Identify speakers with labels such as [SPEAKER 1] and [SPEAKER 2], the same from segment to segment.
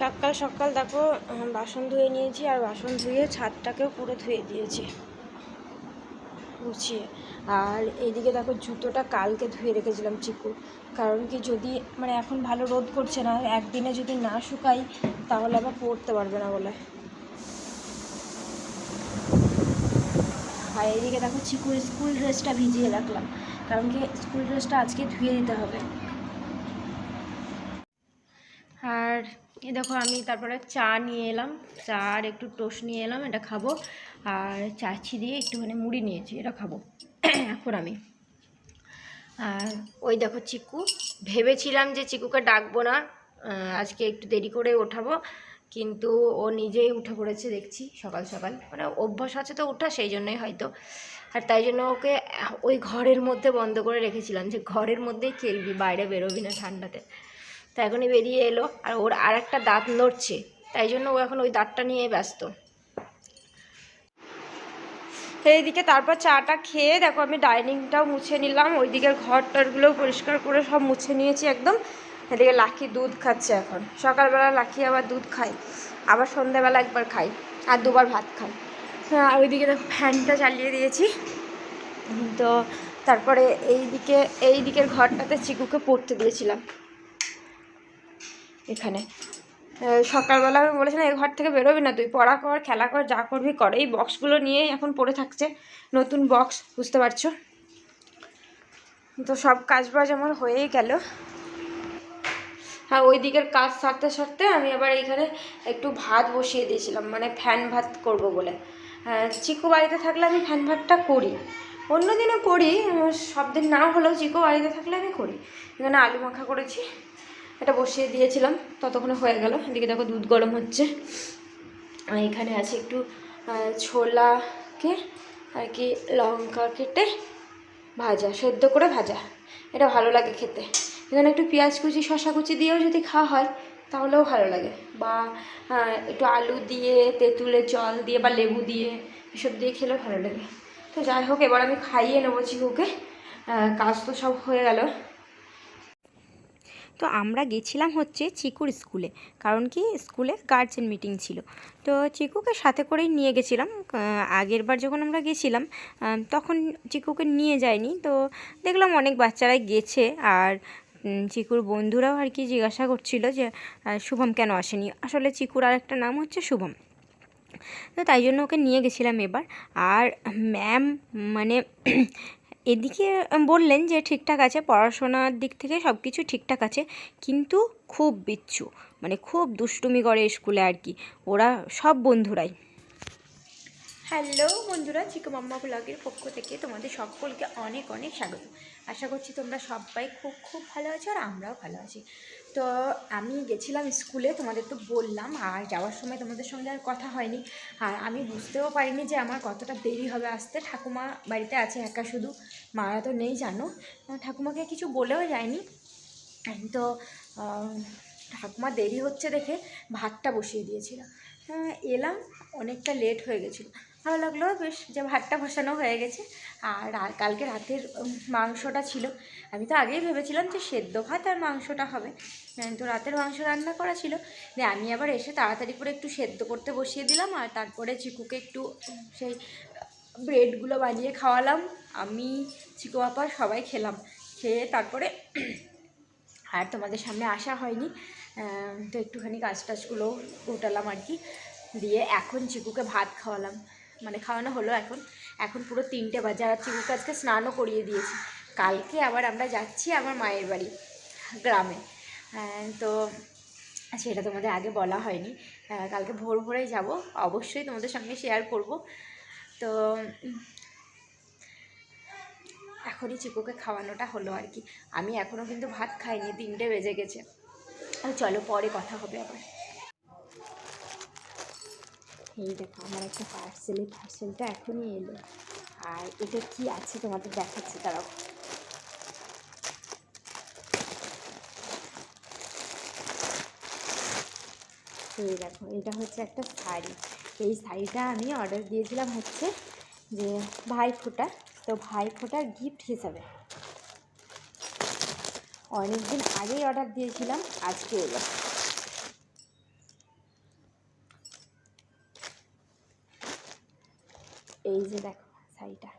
[SPEAKER 1] সকাল সকাল দেখো বাসন ধুয়ে নিয়েছি আর বাসন ধুয়ে ছাদটাকেও পুরো ধুয়ে দিয়েছি। গুছিয়ে আর এইদিকে দেখো, জুতোটা কালকে ধুয়ে রেখেছিলাম চিকু। কারণ কি যদি মানে এখন ভালো রোদ করছে না, একদিনে যদি না শুকাই, তাহলে আবার পরতে পারবে না বলে। আর এইদিকে দেখো, চিকুর স্কুল ড্রেসটা ভিজিয়ে রাখলাম। কারণ কি স্কুল ড্রেসটা আজকে ধুয়ে দিতে হবে। আর এই দেখো আমি তারপরে চা নিয়ে এলাম। চা আর একটু টোস্ট নিয়ে এলাম, এটা খাব। আর চাচি দিয়ে একটুখানি মুড়ি নিয়েছি, এটা খাব। এখন আমি। আর ওই দেখো চিকু, ভেবেছিলাম যে চিকুকে ডাকবো না আজকে একটু দেরি করে ওঠাবো, কিন্তু ও নিজেই উঠে পড়েছে দেখছি সকাল সকাল। মানে অভ্যাস আছে তো ওঠা, সেই জন্যই হয়তো। আর তাই জন্য ওকে ওই ঘরের মধ্যে বন্ধ করে রেখেছিলাম, যে ঘরের মধ্যেই খেলবি, বাইরে বেরোবি না ঠান্ডাতে। তো এখনই বেরিয়ে এলো আর ওর আর একটা দাঁত নড়ছে। তাই জন্য ও এখন ওই দাঁতটা নিয়ে ব্যস্ত। এইদিকে তারপর চাটা খেয়ে দেখো আমি ডাইনিংটাও মুছে নিলাম। ওইদিকের ঘর টরগুলোও পরিষ্কার করে সব মুছে নিয়েছি একদম। এদিকে লাকি দুধ খাচ্ছে এখন। সকালবেলা লাকি আবার দুধ খায়, আবার সন্ধ্যাবেলা একবার খাই আর দুবার ভাত খাই হ্যাঁ আর ওইদিকে দেখো ফ্যানটা চালিয়ে দিয়েছি। তো তারপরে এইদিকে এই দিকের ঘরটাতে চিকুকে পড়তে দিয়েছিলাম। এখানে। সকালবেলা আমি বলেছিলাম এই ঘর থেকে বেরোবি না তুই পড়া কর খেলা কর যা করবি কর। এই বক্সগুলো নিয়েই এখন পড়ে থাকছে নতুন বক্স বুঝতে পারছ? তো সব কাজ বাজ আমার হয়েই গেল। হ্যাঁ ওই দিকের কাজ সারতে সারতে আমি আবার এখানে একটু ভাত বসিয়ে দিয়েছিলাম মানে ফ্যান ভাত করব বলে। হ্যাঁ, চিকু বাড়িতে থাকলে আমি ফ্যান ভাতটা করি। অন্য দিনও করি সব দিন না হলেও চিকু বাড়িতে থাকলে আমি করি। এখানে আলু মাখা করেছি। এটা বসিয়ে দিয়েছিলাম ততক্ষণে হয়ে গেল। এদিকে দেখো দুধ গরম হচ্ছে। আর এখানে আছে একটু ছোলাকে আর কি লঙ্কা কেটে ভাজা সেদ্ধ করে ভাজা। এটা ভালো লাগে খেতে। এখানে একটু পেঁয়াজ কুচি শশা কুচি দিয়েও যদি খাওয়া হয় তাহলেও ভালো লাগে। বা একটু আলু দিয়ে তেঁতুলের জল দিয়ে বা লেবু দিয়ে এসব দিয়ে খেলেও ভালো লাগে। তো যাই হোক এবার আমি খাইয়ে নেব আহ, কাজ তো সব হয়ে গেল।
[SPEAKER 2] তো আমরা গেছিলাম হচ্ছে চিকুর স্কুলে, কারণ কি স্কুলে গার্জেন মিটিং ছিল। তো চিকুকে সাথে করেই নিয়ে গেছিলাম। আগের বার যখন আমরা গেছিলাম তখন চিকুকে নিয়ে যায়নি। তো দেখলাম অনেক বাচ্চারাই গেছে আর চিকুর বন্ধুরাও আর কি জিজ্ঞাসা করছিল যে শুভম কেন আসেনি? আসলে চিকুর আর একটা নাম হচ্ছে শুভম। তো তাই জন্য ওকে নিয়ে গেছিলাম এবার। আর ম্যাম মানে এদিকে বললেন যে ঠিকঠাক আছে, পড়াশোনার দিক থেকে সব কিছু ঠিকঠাক আছে, কিন্তু খুব বিচ্ছু মানে খুব দুষ্টুমি করে স্কুলে আর কি, ওরা সব বন্ধুরাই। হ্যালো বন্ধুরা, চিকু মাম্মা ব্লগের পক্ষ থেকে তোমাদের সকলকে অনেক অনেক স্বাগত। আশা করছি তোমরা সবাই খুব খুব ভালো আছো আর আমরাও ভালো আছি। তো আমি গেছিলাম স্কুলে তোমাদের তো বললাম আর যাওয়ার সময় তোমাদের সঙ্গে আর কথা হয়নি। আর আমি বুঝতেও পারিনি যে আমার কতটা দেরি হবে আসতে। ঠাকুমা বাড়িতে আছে একা শুধু মারা তো নেই জানো। ঠাকুমাকে কিছু বলেও যায়নি। তো ঠাকুমা দেরি হচ্ছে দেখে ভাতটা বসিয়ে দিয়েছিল। হ্যাঁ, এলাম অনেকটা লেট হয়ে গেছিল। ভালো লাগল, বেশ যে ভাতটা বসানো হয়ে গেছে। আর কালকে রাতের মাংসটা ছিল। আমি তো আগেই ভেবেছিলাম যে সেদ্ধ ভাত আর মাংসটা হবে। তো রাতের মাংস রান্না করা ছিল। যে আমি আবার এসে তাড়াতাড়ি করে একটু সেদ্ধ করতে বসিয়ে দিলাম। আর তারপরে চিকুকে একটু সেই ব্রেডগুলো বানিয়ে খাওয়ালাম। আমি, চিকু আপা সবাই খেলাম। খেয়ে তারপরে, আর তোমাদের সামনে আসা হয়নি। তো একটুখানি কাজ টাজগুলো গোটালাম আর কি। দিয়ে এখন চিকুকে ভাত খাওয়ালাম। মানে খাওয়ানো হলো এখন। এখন পুরো তিনটে বাজে আর চিকুকে আজকে স্নানও করিয়ে দিয়েছি। কালকে আবার আমরা যাচ্ছি আমার মায়ের বাড়ি গ্রামে। তো সেটা তোমাদের আগে বলা হয়নি। কালকে ভোর ভোরেই যাব। অবশ্যই তোমাদের সঙ্গে শেয়ার করব। তো এখনই চিকুকে খাওয়ানোটা হলো আর কি। আমি এখনও কিন্তু ভাত খাইনি, তিনটে বেজে গেছে। চলো পরে কথা হবে আবার। এই দেখো, আমার একটা পার্সেল এই পার্সেলটা এখনই এলো। আর এটা কি আছে তোমাদের দেখাচ্ছি তারাও এই দেখো, এটা হচ্ছে একটা শাড়ি। এই শাড়িটা আমি অর্ডার দিয়েছিলাম হচ্ছে যে ভাই ফোটা তো ভাই ফোটার গিফট হিসাবে। অনেক দিন আগেই অর্ডার দিয়েছিলাম, আজকে এলো। এই যে দেখো, শাড়িটা।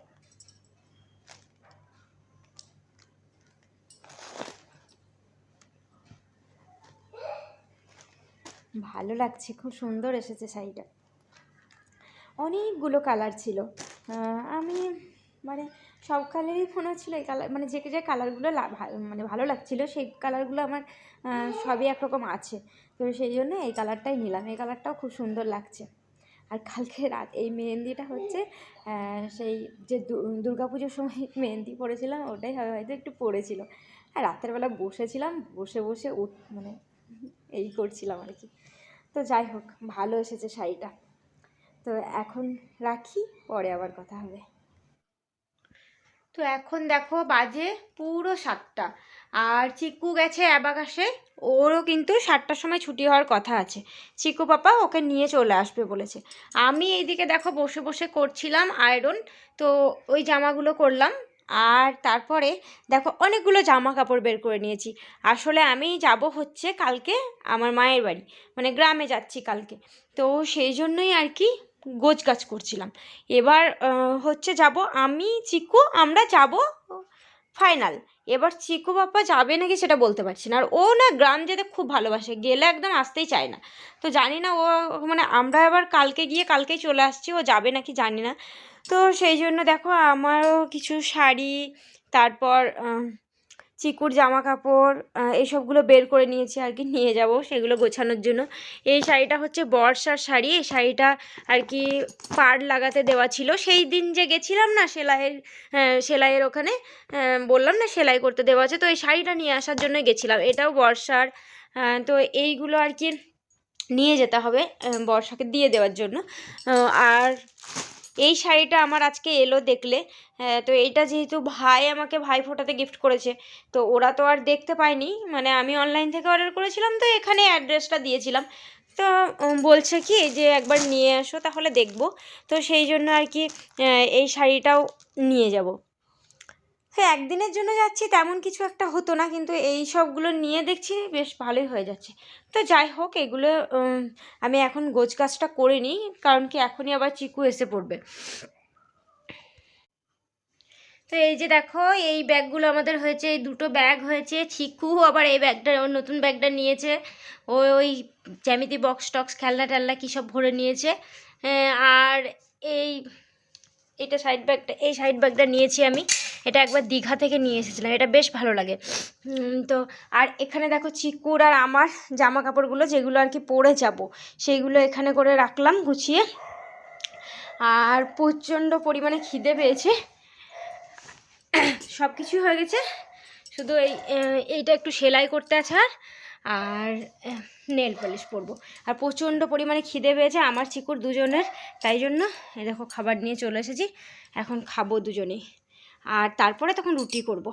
[SPEAKER 2] ভালো লাগছে, খুব সুন্দর এসেছে শাড়িটা। অনেকগুলো কালার ছিল। আমি মানে সব কালারই মনে হচ্ছিল এই কালার মানে যে যে কালারগুলো মানে ভালো লাগছিল, সেই কালারগুলো আমার সবই একরকম আছে। তো সেই জন্য এই কালারটাই নিলাম। এই কালারটাও খুব সুন্দর লাগছে। আর কালকে রাত এই মেহেন্দিটা হচ্ছে সেই যে পুজোর সময় মেহেন্দি পরেছিলাম, ওটাই হয়তো একটু পড়েছিল। আর রাতের বেলা বসেছিলাম, বসে বসে উঠ মানে এই করছিলাম আর কি। তো যাই হোক, ভালো এসেছে শাড়িটা। তো এখন রাখি, পরে আবার কথা হবে। তো এখন দেখো বাজে পুরো সাতটা। আর চিকু গেছে অ্যাবাকাশে ওরও কিন্তু সাতটার সময় ছুটি হওয়ার কথা আছে। চিকু পাপা ওকে নিয়ে চলে আসবে বলেছে। আমি এইদিকে দেখো বসে বসে করছিলাম আয়রন। তো ওই জামাগুলো করলাম। আর তারপরে দেখো অনেকগুলো জামা কাপড় বের করে নিয়েছি। আসলে আমি যাব হচ্ছে কালকে আমার মায়ের বাড়ি। মানে গ্রামে যাচ্ছি কালকে। তো সেই জন্যই আর কি গোছ গাছ করছিলাম। এবার হচ্ছে যাব আমি, চিকু, আমরা যাব ফাইনাল এবার চিকু বাপ্পা যাবে নাকি সেটা বলতে পারছি না। আর ও না গ্রাম যেতে খুব ভালোবাসে, গেলে একদম আসতেই চায় না। তো জানি না ও মানে আমরা এবার কালকে গিয়ে কালকেই চলে আসছি, ও যাবে নাকি জানি না। তো সেই জন্য দেখো, আমারও কিছু শাড়ি, তারপর চিকুর জামা কাপড় এইসবগুলো বের করে নিয়েছি আর কি, নিয়ে যাব সেগুলো গোছানোর জন্য। এই শাড়িটা হচ্ছে বর্ষার শাড়ি, এই শাড়িটা আর কি পাড় লাগাতে দেওয়া ছিল। সেই দিন যে গেছিলাম না সেলাইয়ের সেলাইয়ের ওখানে বললাম না সেলাই করতে দেওয়া আছে, তো এই শাড়িটা নিয়ে আসার জন্য গেছিলাম। এটাও বর্ষার তো এইগুলো আর কি নিয়ে যেতে হবে বর্ষাকে দিয়ে দেওয়ার জন্য। আর এই শাড়িটা আমার আজকে এলো দেখলে। হ্যাঁ, তো এইটা যেহেতু ভাই আমাকে ভাই ফোটাতে গিফট করেছে তো ওরা তো আর দেখতে পায়নি। মানে আমি অনলাইন থেকে অর্ডার করেছিলাম তো এখানে অ্যাড্রেসটা দিয়েছিলাম। তো বলছে কি যে একবার নিয়ে আসো তাহলে দেখব। তো সেই জন্য আর কি এই শাড়িটাও নিয়ে যাব। হ্যাঁ একদিনের জন্য যাচ্ছি তেমন কিছু একটা হতো না, কিন্তু এই সবগুলো নিয়ে দেখছি বেশ ভালোই হয়ে যাচ্ছে। তো যাই হোক, এগুলো আমি এখন গোছ কাজটা করে নিই, কারণ কি এখনই আবার চিকু এসে পড়বে। তো এই যে দেখো, এই ব্যাগগুলো আমাদের হয়েছে, এই দুটো ব্যাগ হয়েছে, চিকু আবার এই ব্যাগটা ওর নতুন ব্যাগটা নিয়েছে। ও ওই জ্যামিতি বক্স টক্স, খেলনা টেলনা কী সব ভরে নিয়েছে। আর এই এটা সাইড ব্যাগটা এই সাইড ব্যাগটা নিয়েছি আমি। এটা একবার দীঘা থেকে নিয়ে এসেছিলাম, এটা বেশ ভালো লাগে। তো আর এখানে দেখো চিকুর আর আমার জামা কাপড়গুলো যেগুলো আর কি পরে যাব, সেইগুলো এখানে করে রাখলাম গুছিয়ে। আর প্রচণ্ড পরিমাণে খিদে পেয়েছে। সব কিছুই হয়ে গেছে। শুধু এই এইটা একটু সেলাই করতে আছে আর আর নেল পলিশ পরবো। আর প্রচণ্ড পরিমাণে খিদে পেয়েছে, আমার চিকুর দুজনের। তাই জন্য এই দেখো খাবার নিয়ে চলে এসেছি, এখন খাব দুজনেই। আর তারপরে তখন রুটি করব।